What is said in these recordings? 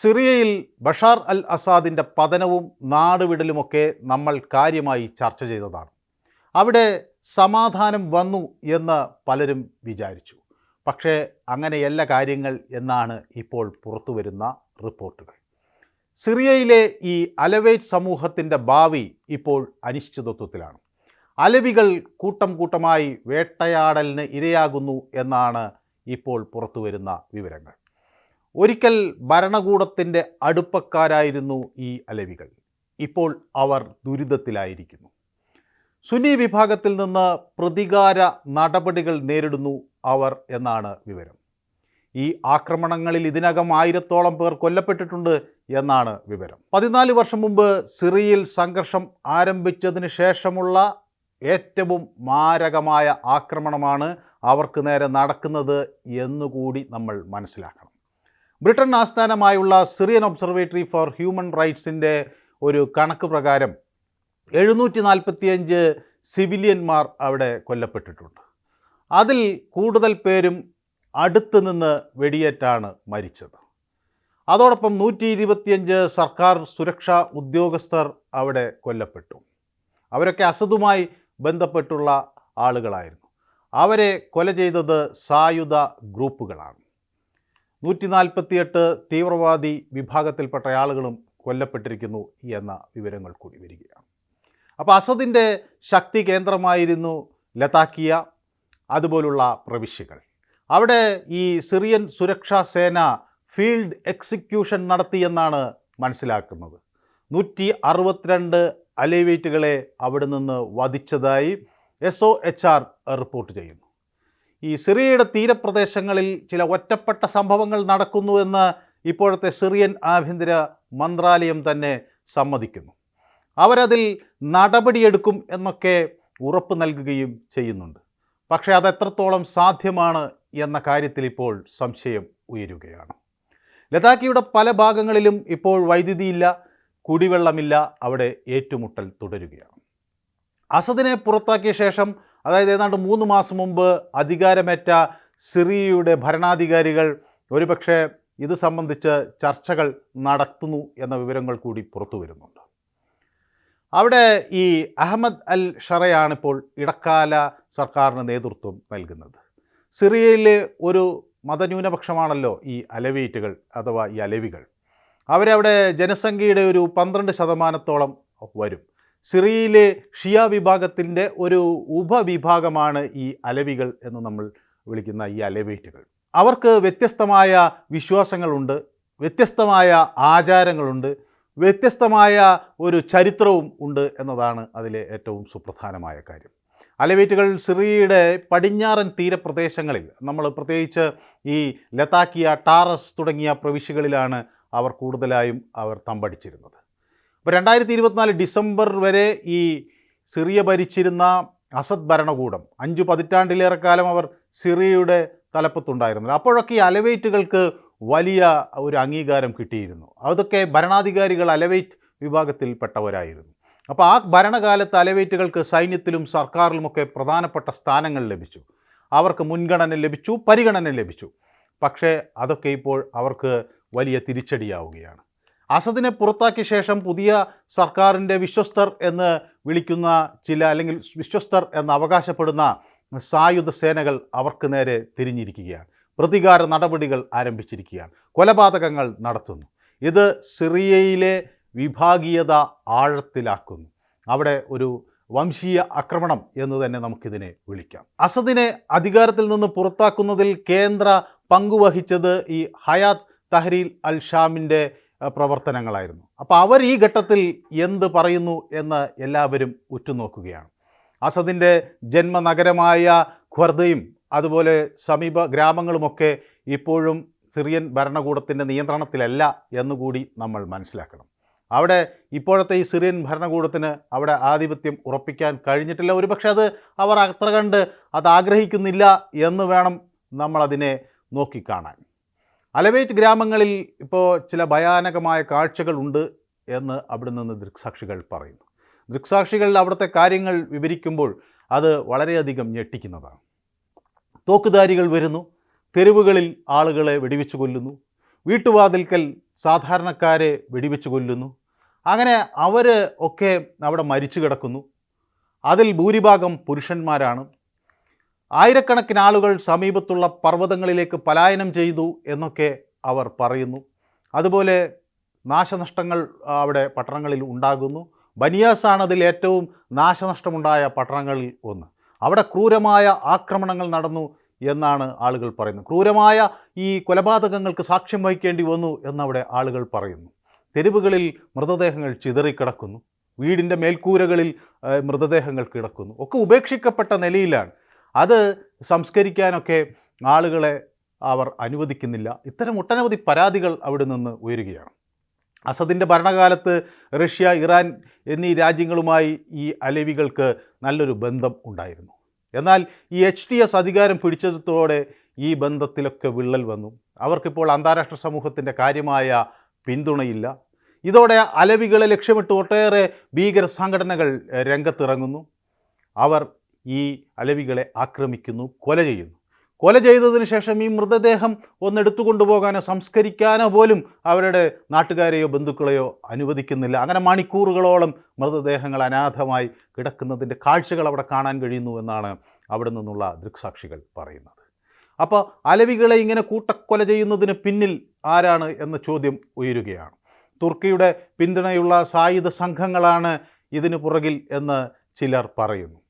സിറിയയിൽ Bashar al അസാദിന്റെ പതനവും നാടുവിടലുമൊക്കെ നമ്മൾ കാര്യമായി ചർച്ച ചെയ്തതാണ്. അവിടെ സമാധാനം വന്നു എന്ന് പലരും വിചാരിച്ചു. പക്ഷേ അങ്ങനെയല്ല കാര്യങ്ങൾ എന്നാണ് ഇപ്പോൾ പുറത്തു വരുന്ന റിപ്പോർട്ടുകൾ. സിറിയയിലെ ഈ അലവേറ്റ് സമൂഹത്തിന്റെ ഭാവി ഇപ്പോൾ അനിശ്ചിതത്വത്തിലാണ്. അലവികൾ കൂട്ടം കൂട്ടമായി വേട്ടയാടലിന് ഇരയാകുന്നു എന്നാണ് ഇപ്പോൾ പുറത്തു വരുന്ന വിവരങ്ങൾ. ഒരിക്കൽ ഭരണകൂടത്തിന്റെ അടുപ്പക്കാരായിരുന്നു ഈ അലവികൾ. ഇപ്പോൾ അവർ ദുരിതത്തിലായിരിക്കുന്നു. സുന്നി വിഭാഗത്തിൽ നിന്ന് പ്രതികാര നടപടികൾ നേരിടുന്നു അവർ എന്നാണ് വിവരം. ഈ ആക്രമണങ്ങളിൽ ഇതിനകം ആയിരത്തോളം പേർ കൊല്ലപ്പെട്ടിട്ടുണ്ട് എന്നാണ് വിവരം. പതിനാല് വർഷം മുമ്പ് സിറിയയിൽ സംഘർഷം ആരംഭിച്ചതിന് ശേഷമുള്ള ഏറ്റവും മാരകമായ ആക്രമണമാണ് അവർക്ക് നേരെ നടക്കുന്നത് എന്നുകൂടി നമ്മൾ മനസ്സിലാക്കണം. ബ്രിട്ടൻ ആസ്ഥാനമായുള്ള സിറിയൻ ഒബ്സർവേറ്ററി ഫോർ ഹ്യൂമൻ റൈറ്റ്സിന്റെ ഒരു കണക്ക് പ്രകാരം എഴുന്നൂറ്റി നാൽപ്പത്തിയഞ്ച് സിവിലിയന്മാർ അവിടെ കൊല്ലപ്പെട്ടിട്ടുണ്ട്. അതിൽ കൂടുതൽ പേരും അടുത്ത് നിന്ന് വെടിയേറ്റാണ് മരിച്ചത്. അതോടൊപ്പം നൂറ്റി ഇരുപത്തിയഞ്ച് സർക്കാർ സുരക്ഷാ ഉദ്യോഗസ്ഥർ അവിടെ കൊല്ലപ്പെട്ടു. അവരൊക്കെ അസദുമായി ബന്ധപ്പെട്ടുള്ള ആളുകളായിരുന്നു. അവരെ കൊല ചെയ്തത് സായുധ ഗ്രൂപ്പുകളാണ്. നൂറ്റി നാൽപ്പത്തിയെട്ട് തീവ്രവാദി വിഭാഗത്തിൽപ്പെട്ട ആളുകളും കൊല്ലപ്പെട്ടിരിക്കുന്നു എന്ന വിവരങ്ങൾ കൂടി വരികയാണ്. അപ്പോൾ അസദിന്റെ ശക്തി കേന്ദ്രമായിരുന്നു ലതാക്കിയ അതുപോലുള്ള പ്രവിശ്യകൾ. അവിടെ ഈ സിറിയൻ സുരക്ഷാ സേന ഫീൽഡ് എക്സിക്യൂഷൻ നടത്തിയെന്നാണ് മനസ്സിലാക്കുന്നത്. നൂറ്റി അറുപത്തിരണ്ട് അലേവേറ്റുകളെ അവിടെ നിന്ന് വധിച്ചതായി S O H R report ചെയ്യുന്നു. ഈ സിറിയയുടെ തീരപ്രദേശങ്ങളിൽ ചില ഒറ്റപ്പെട്ട സംഭവങ്ങൾ നടക്കുന്നു എന്ന് ഇപ്പോഴത്തെ സിറിയൻ ആഭ്യന്തര മന്ത്രാലയം തന്നെ സമ്മതിക്കുന്നു. അവരതിൽ നടപടിയെടുക്കും എന്നൊക്കെ ഉറപ്പ് നൽകുകയും ചെയ്യുന്നുണ്ട്. പക്ഷേ അത് എത്രത്തോളം സാധ്യമാണ് എന്ന കാര്യത്തിൽ ഇപ്പോൾ സംശയം ഉയരുകയാണ്. ലതാക്കിയുടെ പല ഭാഗങ്ങളിലും ഇപ്പോൾ വൈദ്യുതിയില്ല കുടിവെള്ളമില്ല അവിടെ ഏറ്റുമുട്ടൽ തുടരുകയാണ്. അസദിനെ പുറത്താക്കിയ ശേഷം അതായത് ഏതാണ്ട് മൂന്ന് മാസം മുമ്പ് അധികാരമേറ്റ സിറിയയുടെ ഭരണാധികാരികൾ ഒരുപക്ഷെ ഇത് സംബന്ധിച്ച് ചർച്ചകൾ നടത്തുന്നു എന്ന വിവരങ്ങൾ കൂടി പുറത്തു വരുന്നുണ്ട്. അവിടെ ഈ അഹമ്മദ് അൽ ഷറയാണിപ്പോൾ ഇടക്കാല സർക്കാരിന് നേതൃത്വം നൽകുന്നത്. സിറിയയിലെ ഒരു മതന്യൂനപക്ഷമാണല്ലോ ഈ അലവീറ്റുകൾ അഥവാ ഈ അലവികൾ. അവരവിടെ ജനസംഖ്യയുടെ ഒരു പന്ത്രണ്ട് ശതമാനത്തോളം വരും. സിറിയയിലെ ഷിയ വിഭാഗത്തിന്റെ ഒരു ഉപവിഭാഗമാണ് ഈ അലവികൾ എന്ന് നമ്മൾ വിളിക്കുന്ന ഈ അലവേറ്റുകൾ. അവർക്ക് വ്യത്യസ്തമായ വിശ്വാസങ്ങളുണ്ട് വ്യത്യസ്തമായ ആചാരങ്ങളുണ്ട് വ്യത്യസ്തമായ ഒരു ചരിത്രവും ഉണ്ട് എന്നതാണ് അതിലെ ഏറ്റവും സുപ്രധാനമായ കാര്യം. അലവേറ്റുകൾ സിറിയയുടെ പടിഞ്ഞാറൻ തീരപ്രദേശങ്ങളിൽ നമ്മൾ പ്രത്യേകിച്ച് ഈ ലതാക്കിയ ടാറസ് തുടങ്ങിയ പ്രവിശ്യകളിലാണ് അവർ കൂടുതലായും അവർ തമ്പടിച്ചിരുന്നത്. അപ്പോൾ രണ്ടായിരത്തി ഇരുപത്തിനാല് ഡിസംബർ വരെ ഈ സിറിയ ഭരിച്ചിരുന്ന അസദ് ഭരണകൂടം അഞ്ചു പതിറ്റാണ്ടിലേറെ കാലം അവർ സിറിയയുടെ തലപ്പത്തുണ്ടായിരുന്നു അപ്പോഴൊക്കെ ഈ അലവേറ്റുകൾക്ക് വലിയ ഒരു അംഗീകാരം കിട്ടിയിരുന്നു. അതൊക്കെ ഭരണാധികാരികൾ അലവേറ്റ് വിഭാഗത്തിൽപ്പെട്ടവരായിരുന്നു. അപ്പോൾ ആ ഭരണകാലത്ത് അലവേറ്റുകൾക്ക് സൈന്യത്തിലും സർക്കാരിലുമൊക്കെ പ്രധാനപ്പെട്ട സ്ഥാനങ്ങൾ ലഭിച്ചു. അവർക്ക് മുൻഗണന ലഭിച്ചു പരിഗണന ലഭിച്ചു. പക്ഷേ അതൊക്കെ ഇപ്പോൾ അവർക്ക് വലിയ തിരിച്ചടിയാവുകയാണ്. അസദിനെ പുറത്താക്കിയ ശേഷം പുതിയ സർക്കാരിന്റെ വിശ്വസ്തർ എന്ന് വിളിക്കുന്ന ചില അല്ലെങ്കിൽ വിശ്വസ്തർ എന്ന് അവകാശപ്പെടുന്ന സായുധ സേനകൾ അവർക്ക് നേരെ തിരിഞ്ഞിരിക്കുകയാണ്. പ്രതികാര നടപടികൾ ആരംഭിച്ചിരിക്കുകയാണ്. കൊലപാതകങ്ങൾ നടത്തുന്നു. ഇത് സിറിയയിലെ വിഭാഗീയത ആഴത്തിലാക്കുന്നു. അവിടെ ഒരു വംശീയ ആക്രമണം എന്ന് തന്നെ നമുക്കിതിനെ വിളിക്കാം. അസദിനെ അധികാരത്തിൽ നിന്ന് പുറത്താക്കുന്നതിൽ കേന്ദ്ര പങ്കുവഹിച്ചത് ഈ ഹയാത്ത് തഹരീൽ അൽ ഷാമിന്റെ പ്രവർത്തനങ്ങളായിരുന്നു. അപ്പോൾ അവർ ഈ ഘട്ടത്തിൽ എന്ത് പറയുന്നു എന്ന് എല്ലാവരും ഉറ്റുനോക്കുകയാണ്. അസദിന്റെ ജന്മനഗരമായ ഖ്വർദയും അതുപോലെ സമീപ ഗ്രാമങ്ങളുമൊക്കെ ഇപ്പോഴും സിറിയൻ ഭരണകൂടത്തിന്റെ നിയന്ത്രണത്തിലല്ല എന്നുകൂടി നമ്മൾ മനസ്സിലാക്കണം. അവിടെ ഇപ്പോഴത്തെ ഈ സിറിയൻ ഭരണകൂടത്തിന് അവിടെ ആധിപത്യം ഉറപ്പിക്കാൻ കഴിഞ്ഞിട്ടില്ല. ഒരുപക്ഷെ അത് അവർ അത്ര കണ്ട് അത് ആഗ്രഹിക്കുന്നില്ല എന്ന് വേണം നമ്മളതിനെ നോക്കിക്കാണാൻ. അലവേറ്റ് ഗ്രാമങ്ങളിൽ ഇപ്പോൾ ചില ഭയാനകമായ കാഴ്ചകളുണ്ട് എന്ന് അവിടെ നിന്ന് ദൃക്സാക്ഷികൾ പറയുന്നു. ദൃക്സാക്ഷികൾ അവിടുത്തെ കാര്യങ്ങൾ വിവരിക്കുമ്പോൾ അത് വളരെയധികം ഞെട്ടിക്കുന്നതാണ്. തോക്കുധാരികൾ വരുന്നു തെരുവുകളിൽ ആളുകളെ വെടിവെച്ച് കൊല്ലുന്നു വീട്ടുവാതിൽക്കൽ സാധാരണക്കാരെ വെടിവെച്ച് കൊല്ലുന്നു. അങ്ങനെ അവർ ഒക്കെ അവിടെ മരിച്ചു കിടക്കുന്നു. അതിൽ ഭൂരിഭാഗം പുരുഷന്മാരാണ്. ആയിരക്കണക്കിന് ആളുകൾ സമീപത്തുള്ള പർവതങ്ങളിലേക്ക് പലായനം ചെയ്തു എന്നൊക്കെ അവർ പറയുന്നു. അതുപോലെ നാശനഷ്ടങ്ങൾ അവിടെ പട്ടണങ്ങളിൽ ഉണ്ടാകുന്നു. ബനിയാസാണ് അതിൽ ഏറ്റവും നാശനഷ്ടമുണ്ടായ പട്ടണങ്ങളിൽ ഒന്ന്. അവിടെ ക്രൂരമായ ആക്രമണങ്ങൾ നടന്നു എന്നാണ് ആളുകൾ പറയുന്നത്. ക്രൂരമായ ഈ കൊലപാതകങ്ങൾക്ക് സാക്ഷ്യം വഹിക്കേണ്ടി വന്നു എന്നവിടെ ആളുകൾ പറയുന്നു. തെരുവുകളിൽ മൃതദേഹങ്ങൾ ചിതറിക്കിടക്കുന്നു. വീടിന്റെ മേൽക്കൂരകളിൽ മൃതദേഹങ്ങൾ കിടക്കുന്നു. ഒക്കെ ഉപേക്ഷിക്കപ്പെട്ട നിലയിലാണ് അത് സംസ്കരിക്കാനൊക്കെ ആളുകളെ അവർ അനുവദിക്കുന്നില്ല. ഇത്തരം ഒട്ടനവധി പരാതികൾ അവിടെ നിന്ന് ഉയരുകയാണ്. അസദിന്റെ ഭരണകാലത്ത് റഷ്യ ഇറാൻ എന്നീ രാജ്യങ്ങളുമായി ഈ അലവികൾക്ക് നല്ലൊരു ബന്ധം ഉണ്ടായിരുന്നു. എന്നാൽ ഈ എച്ച് ഡി എസ് അധികാരം പിടിച്ചതോടെ ഈ ബന്ധത്തിലൊക്കെ വിള്ളൽ വന്നു. അവർക്കിപ്പോൾ അന്താരാഷ്ട്ര സമൂഹത്തിന്റെ കാര്യമായ പിന്തുണയില്ല. ഇതോടെ അലവികളെ ലക്ഷ്യമിട്ട് ഒട്ടേറെ ഭീകര സംഘടനകൾ രംഗത്തിറങ്ങുന്നു. അവർ ഈ അലവികളെ ആക്രമിക്കുന്നു കൊല ചെയ്യുന്നു. കൊല ചെയ്തതിന് ശേഷം ഈ മൃതദേഹം ഒന്നെടുത്തു കൊണ്ടുപോകാനോ സംസ്കരിക്കാനോ പോലും അവരുടെ നാട്ടുകാരെയോ ബന്ധുക്കളെയോ അനുവദിക്കുന്നില്ല. അങ്ങനെ മണിക്കൂറുകളോളം മൃതദേഹങ്ങൾ അനാഥമായി കിടക്കുന്നതിന്റെ കാഴ്ചകൾ അവിടെ കാണാൻ കഴിയുന്നു എന്നാണ് അവിടെ നിന്നുള്ള ദൃക്സാക്ഷികൾ പറയുന്നത്. അപ്പോൾ അലവികളെ ഇങ്ങനെ കൂട്ടക്കൊല ചെയ്യുന്നതിന് പിന്നിൽ ആരാണ് എന്ന ചോദ്യം ഉയരുകയാണ്. തുർക്കിയുടെ പിന്തുണയുള്ള സായുധ സംഘങ്ങളാണ് ഇതിനു പുറകിൽ എന്ന് ചിലർ പറയുന്നു.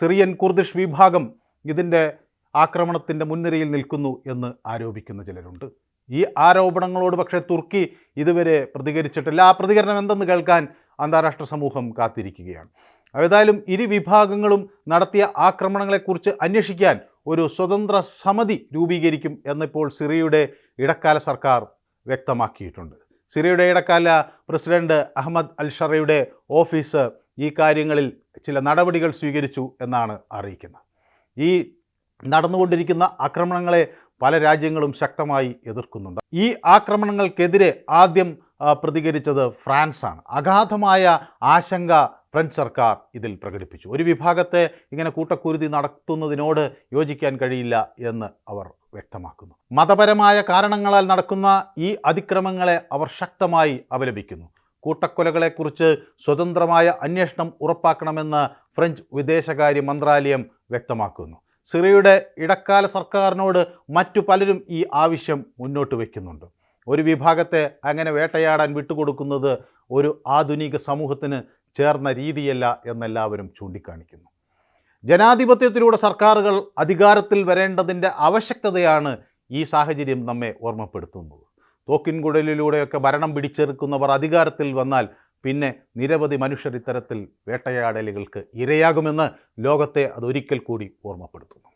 സിറിയൻ കുർദിഷ് വിഭാഗം ഇതിന്റെ ആക്രമണത്തിന്റെ മുൻനിരയിൽ നിൽക്കുന്നു എന്ന് ആരോപിക്കുന്ന ചിലരുണ്ട്. ഈ ആരോപണങ്ങളോട് പക്ഷേ തുർക്കി ഇതുവരെ പ്രതികരിച്ചിട്ടില്ല. ആ പ്രതികരണം എന്തെന്ന് കേൾക്കാൻ അന്താരാഷ്ട്ര സമൂഹം കാത്തിരിക്കുകയാണ്. ഏതായാലും ഇരു വിഭാഗങ്ങളും നടത്തിയ ആക്രമണങ്ങളെക്കുറിച്ച് അന്വേഷിക്കാൻ ഒരു സ്വതന്ത്ര സമിതി രൂപീകരിക്കും എന്നിപ്പോൾ സിറിയയുടെ ഇടക്കാല സർക്കാർ വ്യക്തമാക്കിയിട്ടുണ്ട്. സിറിയയുടെ ഇടക്കാല പ്രസിഡന്റ് അഹമ്മദ് അൽ ഷറയുടെ ഓഫീസ് ഈ കാര്യങ്ങളിൽ ചില നടപടികൾ സ്വീകരിച്ചു എന്നാണ് അറിയിക്കുന്നത്. ഈ നടന്നുകൊണ്ടിരിക്കുന്ന ആക്രമണങ്ങളെ പല രാജ്യങ്ങളും ശക്തമായി എതിർക്കുന്നുണ്ട്. ഈ ആക്രമണങ്ങൾക്കെതിരെ ആദ്യം പ്രതികരിച്ചത് ഫ്രാൻസാണ്. അഗാധമായ ആശങ്ക ഫ്രഞ്ച് സർക്കാർ ഇതിൽ പ്രകടിപ്പിച്ചു. ഒരു വിഭാഗത്തെ ഇങ്ങനെ കൂട്ടക്കുരുതി നടത്തുന്നതിനോട് യോജിക്കാൻ കഴിയില്ല എന്ന് അവർ വ്യക്തമാക്കുന്നു. മതപരമായ കാരണങ്ങളാൽ നടക്കുന്ന ഈ അതിക്രമങ്ങളെ അവർ ശക്തമായി അപലപിക്കുന്നു. കൂട്ടക്കൊലകളെക്കുറിച്ച് സ്വതന്ത്രമായ അന്വേഷണം ഉറപ്പാക്കണമെന്ന് ഫ്രഞ്ച് വിദേശകാര്യ മന്ത്രാലയം വ്യക്തമാക്കുന്നു. സിറിയയുടെ ഇടക്കാല സർക്കാരിനോട് മറ്റു പലരും ഈ ആവശ്യം മുന്നോട്ട് വയ്ക്കുന്നുണ്ട് ഒരു വിഭാഗത്തെ അങ്ങനെ വേട്ടയാടാൻ വിട്ടുകൊടുക്കുന്നത് ഒരു ആധുനിക സമൂഹത്തിന് ചേർന്ന രീതിയല്ല എന്നെല്ലാവരും ചൂണ്ടിക്കാണിക്കുന്നു. ജനാധിപത്യത്തിലൂടെ സർക്കാരുകൾ അധികാരത്തിൽ വരേണ്ടതിന്റെ ആവശ്യകതയാണ് ഈ സാഹചര്യം നമ്മെ ഓർമ്മപ്പെടുത്തുന്നത്. തോക്കിൻകുഴലിലൂടെയൊക്കെ ഭരണം പിടിച്ചെടുക്കുന്നവർ അധികാരത്തിൽ വന്നാൽ പിന്നെ നിരവധി മനുഷ്യർ ഇത്തരത്തിൽ വേട്ടയാടലുകൾക്ക് ഇരയാകുമെന്ന് ലോകത്തെ അതൊരിക്കൽ കൂടി ഓർമ്മപ്പെടുത്തുന്നു.